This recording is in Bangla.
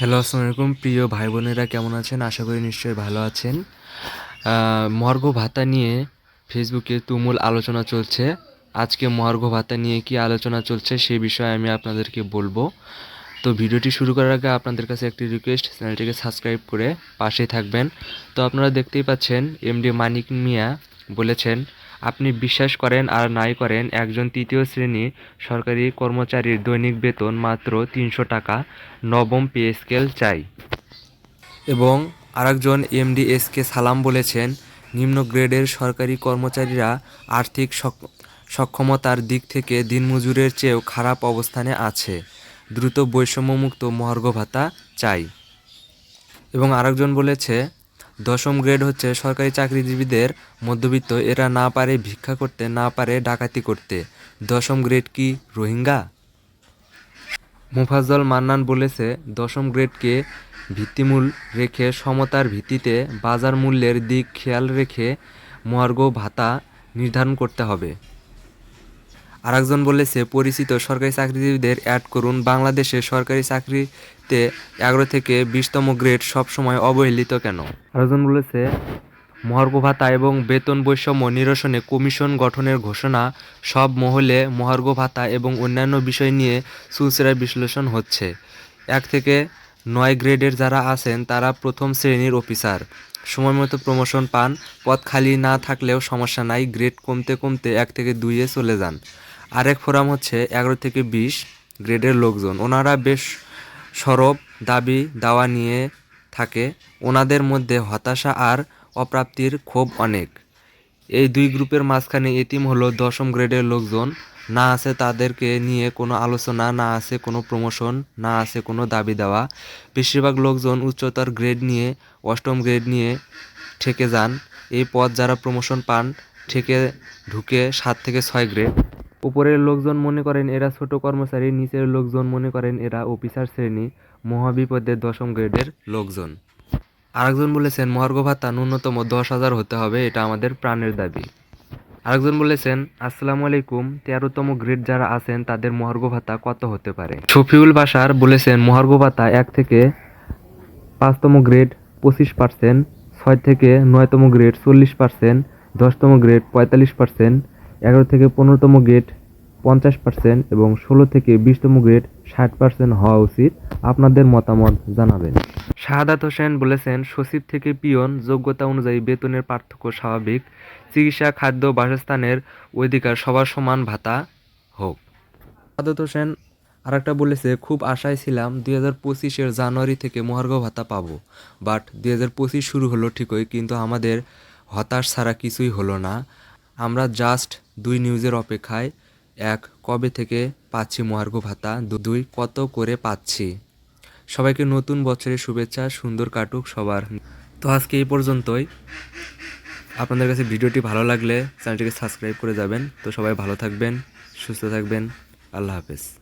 হ্যালো, আসসালামু আলাইকুম। প্রিয় ভাই বোনেরা কেমন আছেন? আশা করি নিশ্চয়ই ভালো আছেন। মহার্ঘ ভাতা নিয়ে ফেসবুকে তুমুল আলোচনা চলছে। আজকে মহার্ঘ ভাতা নিয়ে কি আলোচনা চলছে সেই বিষয়ে আমি আপনাদেরকে বলব। তো ভিডিওটি শুরু করার আগে আপনাদের কাছে একটি রিকোয়েস্ট চ্যানেলটিকে সাবস্ক্রাইব করে পাশেই থাকবেন। তো আপনারা দেখতেই পাচ্ছেন এমডি মানিক মিয়া বলেছেন আপনি বিশ্বাস করেন আর নাই করেন, একজন তৃতীয় শ্রেণি সরকারি কর্মচারীর দৈনিক বেতন মাত্র তিনশো টাকা, নবম পে স্কেল চাই। এবং আরেকজন এমডি এস কে সালাম বলেছেন, নিম্ন গ্রেডের সরকারি কর্মচারীরা আর্থিক সক- সক্ষমতার দিক থেকে দিনমজুরের চেয়েও খারাপ অবস্থানে আছে। দ্রুত বৈষম্যমুক্ত মহার্ঘ ভাতা চাই। এবং আরেকজন বলেছে দশম গ্রেড হচ্ছে সরকারি চাকরিজীবীদের মধ্যবিত্ত এরা না পারে ভিক্ষা করতে, না পারে ডাকাতি করতে। দশম গ্রেড কি রোহিঙ্গা? মুফাজ্জল মান্নান বলেছে, দশম গ্রেডকে ভিত্তিমূল রেখে সমতার ভিত্তিতে বাজার মূল্যের দিক খেয়াল রেখে মর্গ ভাতা নির্ধারণ করতে হবে। আরেকজন বলেছে, পরিচিত সরকারি চাকরিজীবীদের অ্যাড করুন। বাংলাদেশে সরকারি চাকরিতে এগারো থেকে বিশতম গ্রেড সবসময় অবহেলিত কেন? আরেকজন বলেছে, মহার্ঘ ভাতা এবং বেতন বৈষম্য নিরসনে কমিশন গঠনের ঘোষণা সব মহলে মহার্ঘ ভাতা এবং অন্যান্য বিষয় নিয়ে সুলসেরা বিশ্লেষণ হচ্ছে। এক থেকে নয় গ্রেডের যারা আছেন, তারা প্রথম শ্রেণির অফিসার সময়মতো প্রমোশন পান। পদ খালি না থাকলেও সমস্যা নাই। গ্রেড কমতে কমতে এক থেকে দুইয়ে চলে যান। আরেক ফোরাম হচ্ছে এগারো থেকে বিশ গ্রেডের লোকজন। ওনারা বেশ সরব, দাবি, দাওয়া নিয়ে থাকে। ওনাদের মধ্যে হতাশা আর অপ্রাপ্তির ক্ষোভ অনেক। এই দুই গ্রুপের মাঝখানে এটিম হলো দশম গ্রেডের লোকজন। না আছে তাদেরকে নিয়ে কোনো আলোচনা, না আছে কোনো প্রমোশন, না আছে কোনো দাবি দেওয়া। বেশিরভাগ লোকজন উচ্চতর গ্রেড নিয়ে, অষ্টম গ্রেড নিয়ে ঠেকে যান। এই পদ যারা প্রমোশন পান, ঠেকে ঢুকে সাত থেকে ছয় গ্রেড। উপরের লোকজন মনে করেন এরা ছোট কর্মচারী, নিচের লোকজন মনে করেন এরা অফিসার শ্রেণি, মহাবিপদের দশম গ্রেডের লোকজন। আরেকজন বলেছেন, মহার্ঘ ভাতা ন্যূনতম দশ হাজার হতে হবে, এটা আমাদের প্রাণের দাবি। আরেকজন বলেছেন, আসসালামু আলাইকুম, তেরোতম গ্রেড যারা আছেন, তাদের মহার্ঘ ভাতা কত হতে পারে? শফিউল বাসার বলেছেন, মহার্ঘ ভাতা এক থেকে পাঁচতম গ্রেড পঁচিশ পার্সেন্ট, ছয় থেকে নয়তম গ্রেড চল্লিশ পার্সেন্ট, দশতম গ্রেড পঁয়তাল্লিশ পার্সেন্ট এগারো থেকে পনেরোতম গ্রেড পঞ্চাশ পার্সেন্ট এবং ষোলো থেকে বিশতম গ্রেড ষাট পার্সেন্ট হওয়া উচিত আপনাদের মতামত জানাবেন। শাহাদাত হোসেন বলেছেন সচিব থেকে পিয়ন যোগ্যতা অনুযায়ী বেতনের পার্থক্য স্বাভাবিক। চিকিৎসা খাদ্য বাসস্থানের অধিকার সবার সমান ভাতা হোক। শাহাদাত হোসেন আরেকটা বলেছে খুব আশায় ছিলাম দুই হাজার পঁচিশের জানুয়ারি থেকে মহার্ঘ ভাতা পাবো বাট দুই হাজার পঁচিশ শুরু হলো ঠিকই কিন্তু আমাদের হতাশ ছাড়া কিছুই হলো না। আমরা জাস্ট দুই নিউজের অপেক্ষায়, এক, কবে থেকে পাচ্ছি মহার্ঘ ভাতা? দুই, কত করে পাচ্ছি? সবাইকে নতুন বছরের শুভেচ্ছা, সুন্দর কাটুক সবার। তো আজকে এই পর্যন্তই। আপনাদের কাছে ভিডিওটি ভালো লাগলে চ্যানেলটিকে সাবস্ক্রাইব করে যাবেন। তো সবাই ভালো থাকবেন, সুস্থ থাকবেন। আল্লাহ হাফেজ।